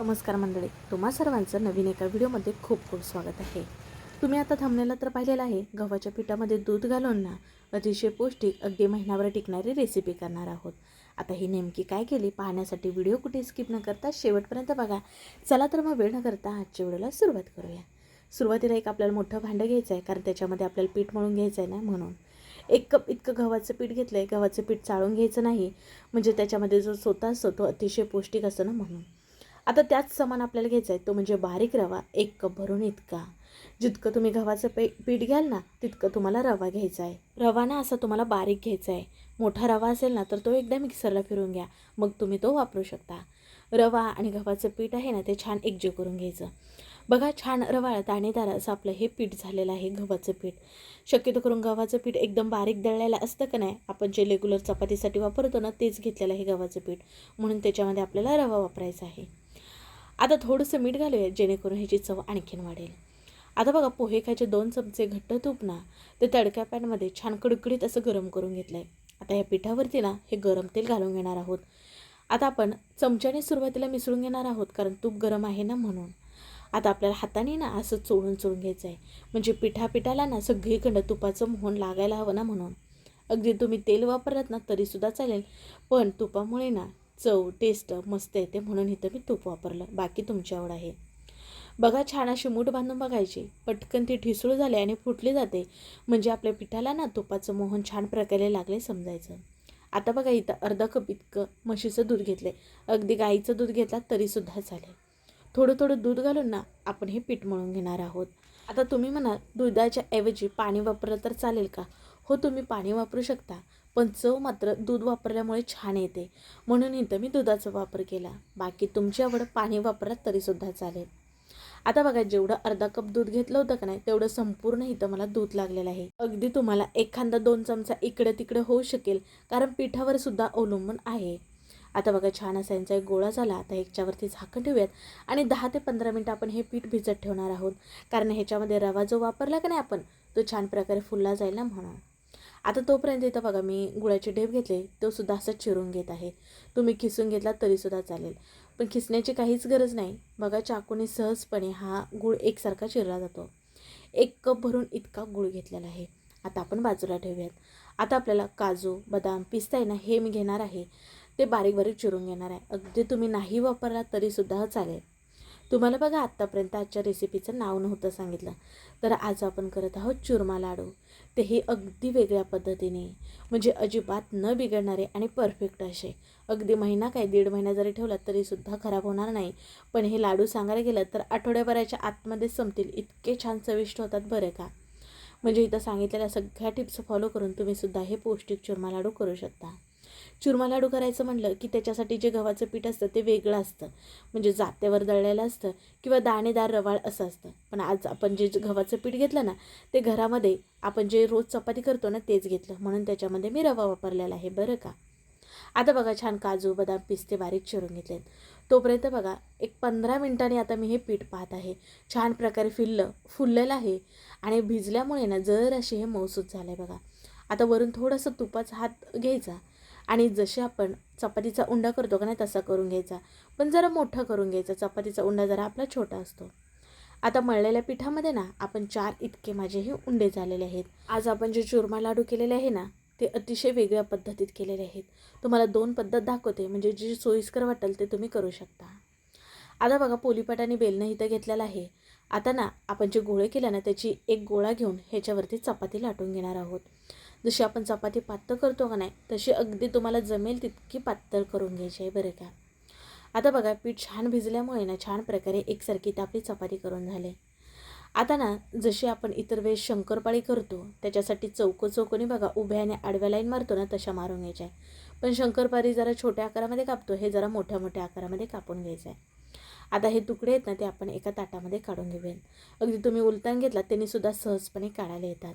नमस्कार मंडळी तुम्हा सर्वांचं नवीन एका व्हिडिओमध्ये खूप खूप स्वागत आहे. तुम्ही आता थांबलेलं तर पाहिलेलं आहे गव्हाच्या पिठामध्ये दूध घालून ना अतिशय पौष्टिक अगदी महिनाभर टिकणारी रेसिपी करणार आहोत. आता ही नेमकी काय केली पाहण्यासाठी व्हिडिओ कुठे स्किप न करता शेवटपर्यंत बघा. चला तर मग वेळ न करता आजच्या व्हिडिओला सुरुवात करूया. सुरुवातीला एक आपल्याला मोठं भांडं घ्यायचं आहे कारण त्याच्यामध्ये आपल्याला पीठ मळून घ्यायचं आहे ना म्हणून. एक कप इतकं गव्हाचं पीठ घेतलं आहे गव्हाचं पीठ चाळून घ्यायचं नाही. म्हणजे त्याच्यामध्ये जो सोता असतो तो अतिशय पौष्टिक असतो ना म्हणून. आता त्याच समान आपल्याला घ्यायचा आहे. तो म्हणजे बारीक रवा एक कप भरून इतका. जितकं तुम्ही गव्हाचं पे पीठ घ्याल ना तितकं तुम्हाला रवा घ्यायचा आहे. रवा ना असा तुम्हाला बारीक घ्यायचा आहे. मोठा रवा असेल ना तर तो एकदा मिक्सरला फिरून घ्या. मग तुम्ही तो वापरू शकता. रवा आणि गव्हाचं पीठ आहे ना ते छान एकजीव करून घ्यायचं. बघा छान रवाळ दाणेदार असं आपलं हे पीठ झालेलं आहे गव्हाचं पीठ. शक्यतो करून गव्हाचं पीठ एकदम बारीक दळलेलं असतं का नाही आपण जे रेग्युलर चपातीसाठी वापरतो ना तेच घेतलेलं आहे गव्हाचं पीठ. म्हणून त्याच्यामध्ये आपल्याला रवा वापरायचा आहे. आता थोडंसं मीठ घालूया जेणेकरून ह्याची चव आणखीन वाढेल. आता बघा पोहे खायचे दोन चमचे घट्ट तूप ना ते तडक्या पॅनमध्ये छान कडकडीत असं गरम करून घेतलं आहे आता या पिठावरती ना हे गरम तेल घालून घेणार आहोत. आता आपण चमच्याने सुरुवातीला मिसळून घेणार आहोत कारण तूप गरम आहे ना म्हणून. आता आपल्याला हाताने ना असं चोळून चोळून घ्यायचं आहे म्हणजे पिठापिठाला ना सगळीकडं तुपाचं मोहन लागायला हवं ना म्हणून. अगदी तुम्ही तेल वापरलात ना तरीसुद्धा चालेल. पण तुपामुळे ना चव टेस्ट मस्त येते म्हणून इथं मी तूप वापरलं. बाकी तुमची आवड आहे. बघा छान अशी मूठ बांधून बघायची. पटकन ती ठिसूळ झाली आणि फुटली जाते. म्हणजे आपल्या पिठाला ना तुपाचं मोहन छान प्रकारे लागले समजायचं. आता बघा इथं अर्धा कप इतकं म्हशीचं दूध घेतलं अगदी गाईचं दूध घेतलं तरीसुद्धा चालेल. थोडं थोडं दूध घालून ना आपण हे पीठ मळून घेणार आहोत. आता तुम्ही म्हणा दुधाच्या ऐवजी पाणी वापरलं तर चालेल का? हो तुम्ही पाणी वापरू शकता. पण चव मात्र दूध वापरल्यामुळे छान येते. म्हणून इथं मी दुधाचा वापर केला. बाकी तुमची आवड पाणी वापरात तरीसुद्धा चालेल. आता बघा जेवढं अर्धा कप दूध घेतलं होतं का नाही तेवढं संपूर्ण इथं मला दूध लागलेलं आहे. अगदी तुम्हाला एखादा दोन चमचा इकडं तिकडं होऊ शकेल कारण पिठावर सुद्धा अवलंबून आहे. आता बघा छान असा यांचा एक गोळा झाला. आता ह्याच्यावरती झाकण ठेवूयात आणि दहा ते पंधरा मिनटं आपण हे पीठ भिजत ठेवणार आहोत. कारण ह्याच्यामध्ये रवा जो वापरला का नाही आपण तो छान प्रकारे फुलला जाईल ना म्हणून. आता तोपर्यंत इथं बघा मी गुळाचे ढेप घेतले तो सुद्धा असं चिरून घेत आहे. तुम्ही खिसून घेतला तरीसुद्धा चालेल. पण खिसण्याची काहीच गरज नाही. बघा चाकूने सहजपणे हा गुळ एकसारखा चिरला जातो. एक कप भरून इतका गुळ घेतलेला आहे. आता आपण बाजूला ठेवूयात. आता आपल्याला काजू बदाम पिस्ता आहे ना हे मी घेणार आहे. ते बारीक बारीक चिरून घेणार आहे. अगदी तुम्ही नाही वापरला तरीसुद्धा चालेल. तुम्हाला बघा आत्तापर्यंत आजच्या रेसिपीचं नाव नव्हतं सांगितलं. तर आज आपण करत आहोत चुरमा लाडू. ते हे अगदी वेगळ्या पद्धतीने म्हणजे अजिबात न बिघडणारे आणि परफेक्ट असे. अगदी महिना काय दीड महिना जरी ठेवला तरीसुद्धा खराब होणार नाही. पण हे लाडू सांगायला गेलं तर आठवड्याभराच्या आतमध्ये संपतील. इतके छान चविष्ट होतात बरं का. म्हणजे इथं सांगितलेल्या सगळ्या टिप्स फॉलो करून तुम्हीसुद्धा हे पौष्टिक चुरमा लाडू करू शकता. चुरमा लाडू करायचं म्हटलं की त्याच्यासाठी जे गव्हाचं पीठ असतं ते वेगळं असतं. म्हणजे जात्यावर दळलेलं असतं किंवा दाणेदार रवाळ असं असतं. पण आज आपण जे गव्हाचं पीठ घेतलं ना ते घरामध्ये आपण जे रोज चपाती करतो ना तेच घेतलं. म्हणून त्याच्यामध्ये मी रवा वापरलेला आहे. बरं का? आता बघा छान काजू बदाम पिस्ते बारीक चिरून घेतलेत. तोपर्यंत बघा एक पंधरा मिनिटांनी आता मी हे पीठ पाहत आहे. छान प्रकारे फिरलं फुललेलं आहे. आणि भिजल्यामुळे ना जर असे हे मौसूद झालं आहे बघा. आता वरून थोडंसं तुपाचा हात घ्यायचा. आणि जसे आपण चपातीचा उंडा करतो का नाही तसा करून घ्यायचा. पण जरा मोठा करून घ्यायचा. चपातीचा उंडा जरा आपला छोटा असतो. आता मळलेल्या पिठामध्ये ना आपण चार इतके माझे हे उंडे झालेले आहेत. आज आपण जे चुरमा लाडू केलेले आहे ना ते अतिशय वेगळ्या पद्धतीत केलेले आहेत. तुम्हाला दोन पद्धत दाखवते. म्हणजे जे सोयीस्कर वाटेल ते तुम्ही करू शकता. आता बघा पोलीपाट आणि बेलनं इथं घेतलेलं आहे. आता ना आपण जे गोळे केले ना त्याची एक गोळा घेऊन ह्याच्यावरती चपाती लाटून घेणार आहोत. जशी आपण चपाती पातळ करतो का नाही तशी अगदी तुम्हाला जमेल तितकी पातळ करून घ्यायची आहे बरं का. आता बघा पीठ छान भिजल्यामुळे ना छान प्रकारे एकसारखी आपली चपाती करून झाले. आता ना जशी आपण इतर वेळेस शंकरपाळी करतो त्याच्यासाठी चौको चौकोनी बघा उभ्या आणि आडव्या लाईन मारतो ना तशा मारून घ्यायच्या आहे. पण शंकरपाळी जरा छोट्या आकारामध्ये कापतो हे जरा मोठ्या मोठ्या आकारामध्ये कापून घ्यायचं आहे. आता हे तुकडे आहेत ना ते आपण एका ताटामध्ये काढून घेऊयात. अगदी तुम्ही उलतान घेतलात त्यांनीसुद्धा सहजपणे काढायला येतात.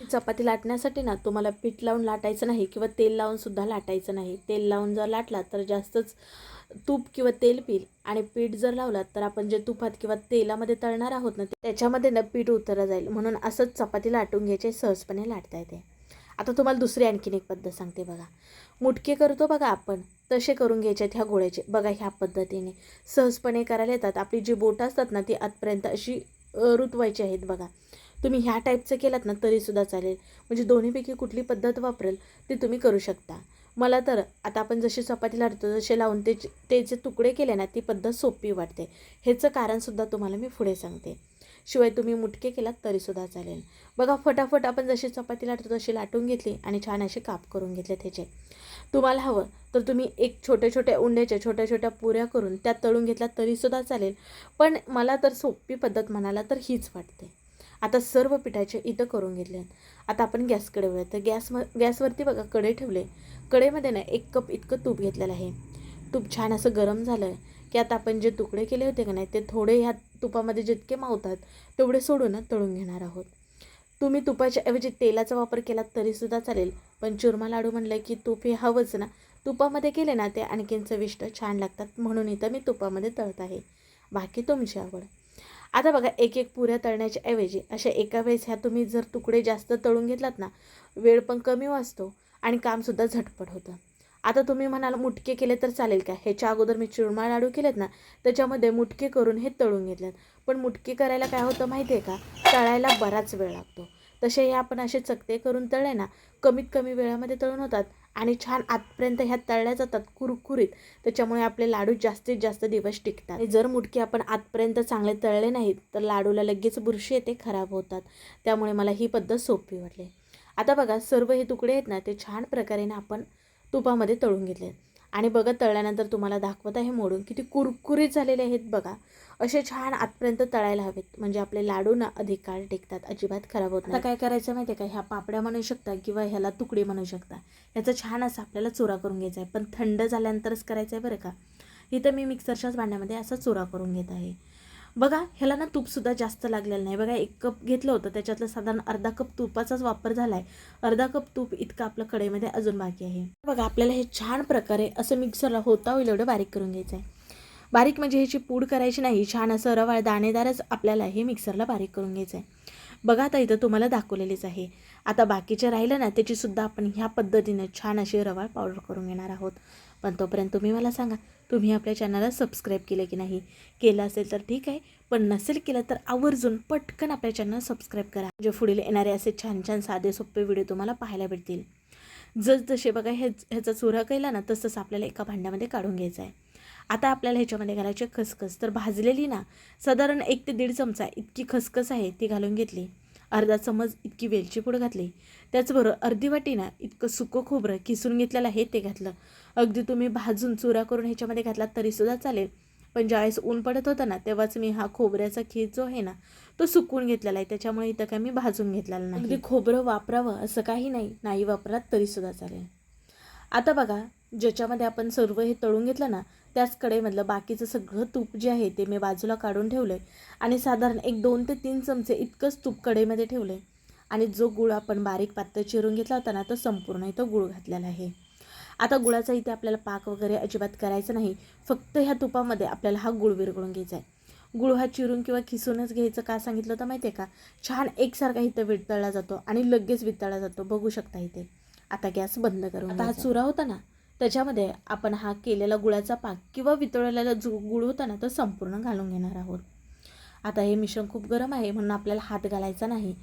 चपाती लाटण्यासाठी ना तुम्हाला पीठ लावून लाटायचं नाही किंवा तेल लावून सुद्धा लाटायचं नाही. तेल लावून जर लाटला तर जास्तच तूप किंवा तेल पिल. आणि पीठ जर लावलात तर आपण जे तुपात किंवा तेलामध्ये तळणार आहोत ना त्याच्यामध्ये ना पीठ उतरलं जाईल. म्हणून असंच चपाती लाटून घ्यायचे सहजपणे लाटता येते. आता तुम्हाला दुसरी आणखीन एक पद्धत सांगते बघा. मुटके करतो बघा आपण. तसे करून घ्यायचे आहेत ह्या गोळ्याचे बघा ह्या पद्धतीने. सहजपणे करायला येतात. आपली जी बोटं असतात ना ती आतपर्यंत अशी रुतवायची आहेत बघा. तुम्ही ह्या टाईपचं केलात ना तरीसुद्धा चालेल. म्हणजे दोन्हीपैकी कुठली पद्धत वापरेल ती तुम्ही करू शकता. मला तर आता आपण जशी चपाती लाटतो जसे लावून ते ते जे तुकडे केले ना ती पद्धत सोपी वाटते. ह्याचं कारणसुद्धा तुम्हाला मी पुढे सांगते. शिवाय तुम्ही मुटके केलात तरीसुद्धा चालेल. बघा फटाफट आपण जशी चपाती लाटतो तशी लाटून घेतली आणि छान असे काप करून घेतले त्याचे तुम्हाला हवं तर तुम्ही एक छोट्या छोट्या उंड्याच्या छोट्या छोट्या पुऱ्या करून त्यात तळून घेतल्यात तरीसुद्धा चालेल. पण मला तर सोपी पद्धत म्हणाला तर हीच वाटते. आता सर्व पिठाचे इथं करून घेतले. आता आपण गॅसकडे वळूया तर गॅस गॅसवरती बघा कडे ठेवले. कडेमध्ये ना एक कप इतकं तूप घेतलेलं आहे. तूप छान असं गरम झालं आहे की आता आपण जे तुकडे केले होते का नाही ते थोडे ह्या तुपामध्ये जितके मावतात तेवढे सोडून तळून घेणार आहोत. तुम्ही तुपाच्या ऐवजी तेलाचा वापर केला तरीसुद्धा चालेल. पण चुरमा लाडू म्हणलं की तूप हे हवंच ना. तुपामध्ये केले ना ते आणखीन चविष्ट छान लागतात म्हणून इथं मी तुपामध्ये तळत आहे. बाकी तुमची आवड. आता बघा एक एक पुऱ्या तळण्याच्या ऐवजी अशा एका वेळेस ह्या तुम्ही जर तुकडे जास्त तळून घेतलात ना वेळ पण कमी वाचतो आणि कामसुद्धा झटपट होतं. आता तुम्ही म्हणाल मुटके केले तर चालेल का? ह्याच्या अगोदर मी चुरमा लाडू केलेत ना त्याच्यामध्ये मुटके करून हे तळून घेतलेत. पण मुटके करायला काय होतं माहिती आहे का? तळायला बराच वेळ लागतो. तसे हे आपण असे चकते करून तळले ना कमीत कमी वेळामध्ये तळून होतात. आणि छान आतपर्यंत ह्या तळल्या जातात कुरकुरीत. त्याच्यामुळे आपले लाडू जास्तीत जास्त दिवस टिकतात. आणि जर मुटके आपण आतपर्यंत चांगले तळले नाहीत तर लाडूला लगेच बुरशी येते खराब होतात. त्यामुळे मला ही पद्धत सोपी वाटली. आता बघा सर्व हे तुकडे आहेत ना ते छान प्रकारे ना आपण तुपामध्ये तळून घेतले आणि बघा तळल्यानंतर तुम्हाला दाखवत आहे मोडून किती कुरकुरीत झालेले आहेत बघा. असे छान आतपर्यंत तळायला हवेत. म्हणजे आपले लाडू ना अधिक काळ टिकतात. अजिबात खराब होत नाही काय करायचं माहिती आहे का? ह्या पापड्या म्हणू शकता किंवा ह्याला तुकडे म्हणू शकता. ह्याचा छान असा आपल्याला चुरा करून घ्यायचा आहे पण थंड झाल्यानंतरच करायचं आहे बरं का? इथं मी मिक्सरच्याच भांड्यामध्ये असा चुरा करून घेत आहे. बघा ह्याला ना तूपसुद्धा जास्त लागलेलं नाही. बघा एक कप घेतलं होतं त्याच्यातलं साधारण अर्धा कप तुपाचाच वापर झाला आहे अर्धा कप तूप इतकं आपलं कढईमध्ये अजून बाकी आहे. बघा आपल्याला हे छान प्रकारे असं मिक्सरला होता होईल एवढं बारीक करून घ्यायचं आहे बारीक म्हणजे ह्याची पूड करायची नाही. छान असं रवाळ दाणेदारच आपल्याला हे मिक्सरला बारीक करून घ्यायचं आहे बघा आता इथं तुम्हाला दाखवलेलीच आहे. आता बाकीचे राहिलं ना त्याचीसुद्धा आपण ह्या पद्धतीने छान अशी रवाळ पावडर करून घेणार आहोत. पण तोपर्यंत तुम्ही मला सांगा तुम्ही आपल्या चॅनलला सबस्क्राईब केलं की नाही? केलं असेल तर ठीक आहे पण नसेल केलं तर आवर्जून पटकन आपल्या चॅनल सबस्क्राईब करा. म्हणजे पुढील येणारे असे छान छान साधे सोपे व्हिडिओ तुम्हाला पाहायला भेटतील. जसजसे बघा हे ह्याचा चुरा केला ना तसंच आपल्याला एका भांड्यामध्ये काढून घ्यायचा आहे. आता आपल्याला ह्याच्यामध्ये घालायची खसखस. तर भाजलेली ना साधारण एक ते दीड चमचा इतकी खसखस आहे ती घालून घेतली. अर्धा चमच इतकी वेलची पूड घातली. त्याचबरोबर अर्धी वाटी ना इतकं सुकं खोबरं किसून घेतलेलं आहे ते घातलं. अगदी तुम्ही भाजून चुरा करून ह्याच्यामध्ये घातलात तरीसुद्धा चालेल. पण ज्यावेळेस ऊन पडत होतं ना तेव्हाच मी हा खोबऱ्याचा खीस जो आहे ना तो सुकून घेतलेला आहे. त्याच्यामुळे इथं काय मी भाजून घेतलेला नाही. अगदी खोबरं वापरावं असं काही नाही. नाही वापरात तरीसुद्धा चालेल. आता बघा ज्याच्यामध्ये आपण सर्व हे तळून घेतलं ना त्याच कढईमधलं बाकीचं सगळं तूप जे आहे ते मी बाजूला काढून ठेवलं आहे आणि साधारण एक दोन ते तीन चमचे इतकंच तूप कढईमध्ये ठेवलं आहे आणि जो गुळ आपण बारीक पातळ चिरून घेतला होता ना तो संपूर्ण इथं गुळ घातलेला आहे. आता गुळाचा इथे आपल्याला पाक वगैरे अजिबात करायचं नाही. फक्त ह्या तुपामध्ये आपल्याला हा गुळ विरघळून घ्यायचा आहे. गुळ हा चिरून किंवा खिसूनच घ्यायचं का सांगितलं होतं माहिती आहे का? छान एकसारखा इथं वितळला जातो आणि लगेच वितळला जातो. बघू शकता इथे. आता गॅस बंद करून आता हा चुरा होता ना त्याच्यामध्ये आपण हा केलेला गुळाचा पाक किंवा वितळलेला जो गुळ होता ना तो संपूर्ण घालून घेणार आहोत. आता हे मिश्रण खूप गरम आहे म्हणून आपल्याला हात घालायचा नाही.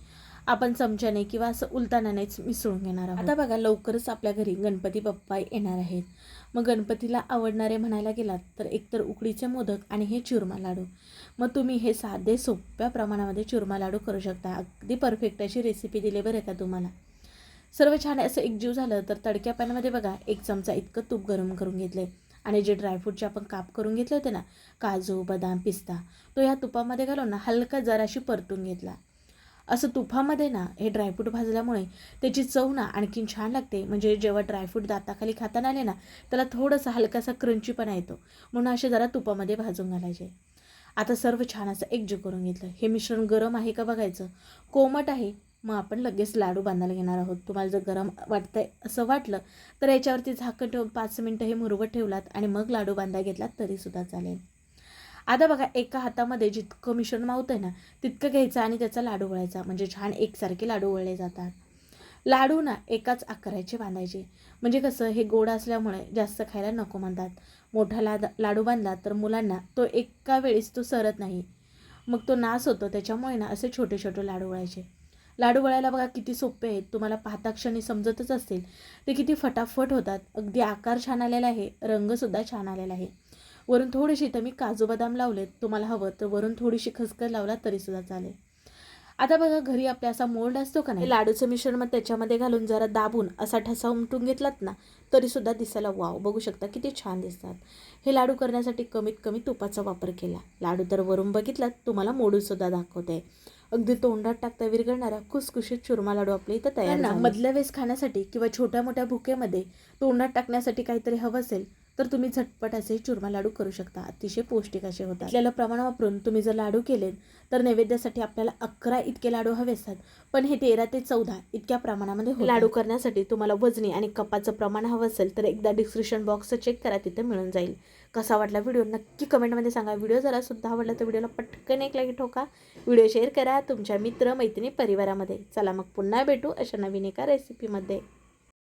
आपण चमच्याने किंवा असं उलतानानेच मिसळून घेणार आहोत. आता बघा लवकरच आपल्या घरी गणपती बाप्पा येणार आहेत. मग गणपतीला आवडणारे म्हणायला गेलात तर एकतर उकडीचे मोदक आणि हे चुरमा लाडू. मग तुम्ही हे साधे सोप्या प्रमाणामध्ये चुरमा लाडू करू शकता. अगदी परफेक्ट अशी रेसिपी दिली बरं का तुम्हाला? सर्व छान असं एकजीव झालं तर तडक्या पॅनमध्ये बघा एक चमचा इतकं तूप गरम करून घेतले आणि जे ड्रायफ्रूटचे आपण काप करून घेतले होते ना काजू बदाम पिस्ता तो ह्या तुपामध्ये घालून ना हलका जराशी परतून घेतला. असं तुपामध्ये ना हे ड्रायफ्रूट भाजल्यामुळे त्याची चव ना आणखीन छान लागते. म्हणजे जेव्हा ड्रायफ्रूट दाताखाली खाताना आले ना त्याला थोडंसं हलकासा क्रंचीपणा येतो. म्हणून असे जरा तुपामध्ये भाजून घालायचे. आता सर्व छान असं एकजीव करून घेतलं. हे मिश्रण गरम आहे का बघायचं? कोमट आहे. मग आपण लगेच लाडू बांधायला घेणार आहोत. तुम्हाला जर गरम वाटतंय असं वाटलं तर याच्यावरती झाकण ठेवून पाच मिनटं हे मुरवत ठेवलात आणि मग लाडू बांधा घेतलात तरीसुद्धा चालेल. आता बघा एका हातामध्ये जितकं मिश्रण मावतं आहे ना तितकं घ्यायचं आणि त्याचा लाडू वळायचा म्हणजे छान एकसारखे लाडू वळले जातात. लाडू ना एकाच आकाराचे बांधायचे. म्हणजे कसं हे गोड असल्यामुळे जास्त खायला नको म्हणतात. मोठा लाद लाडू बांधला तर मुलांना तो एका वेळेस तो सरत नाही. मग तो नास होतो त्याच्यामुळे ना असे छोटे छोटे लाडू वळायचे लाडू वळायला बघा किती सोपे आहेत. तुम्हाला पाहता क्षणी समजतच असतील ते किती फटाफट होतात. अगदी आकार छान आलेला आहे. रंगसुद्धा छान आलेला आहे. वरून थोडीशी तर मी काजू बदाम लावलेत. तुम्हाला हवं तर वरून थोडीशी खसखस लावला तरीसुद्धा चालेल. आता बघा घरी आपल्या असा मोल्ड असतो का नाही? लाडूचं मिश्रण मग त्याच्यामध्ये घालून जरा दाबून असा ठसा उमटून घेतलात ना तरीसुद्धा दिसायला वाव. बघू शकता किती छान दिसतात. हे लाडू करण्यासाठी कमीत कमी तुपाचा वापर केला. लाडू तर वरून बघितलात. तुम्हाला मोडूनसुद्धा दाखवते. अगदी तोंडात टाकता विरघळणारा खुसखुशीत चुरमा लाडू आपल्या इथं तयार मधल्या वेळेस खाण्यासाठी किंवा छोट्या मोठ्या भुकेमध्ये तोंडात टाकण्यासाठी काहीतरी हवं असेल तर तुम्ही झटपट असे चुरमा लाडू करू शकता. अतिशय पौष्टिक असे होतात. आपल्याला प्रमाण वापरून तुम्ही जर लाडू केले तर नैवेद्यासाठी आपल्याला अकरा इतके लाडू हवे असतात. पण हे तेरा ते चौदा इतक्या प्रमाणामध्ये लाडू करण्यासाठी तुम्हाला वजनी आणि कपाचं प्रमाण हवं असेल तर एकदा डिस्क्रिप्शन बॉक्स चेक करा तिथं मिळून जाईल. कसा वाटला व्हिडिओ नक्की कमेंटमध्ये सांगा. व्हिडिओ जरा सुद्धा आवडला तर व्हिडिओला पटकन एक लाईक ठोका. व्हिडिओ शेअर करा तुमच्या मित्र मैत्रिणी परिवारामध्ये. चला मग पुन्हा भेटू अशा नवीन एका रेसिपीमध्ये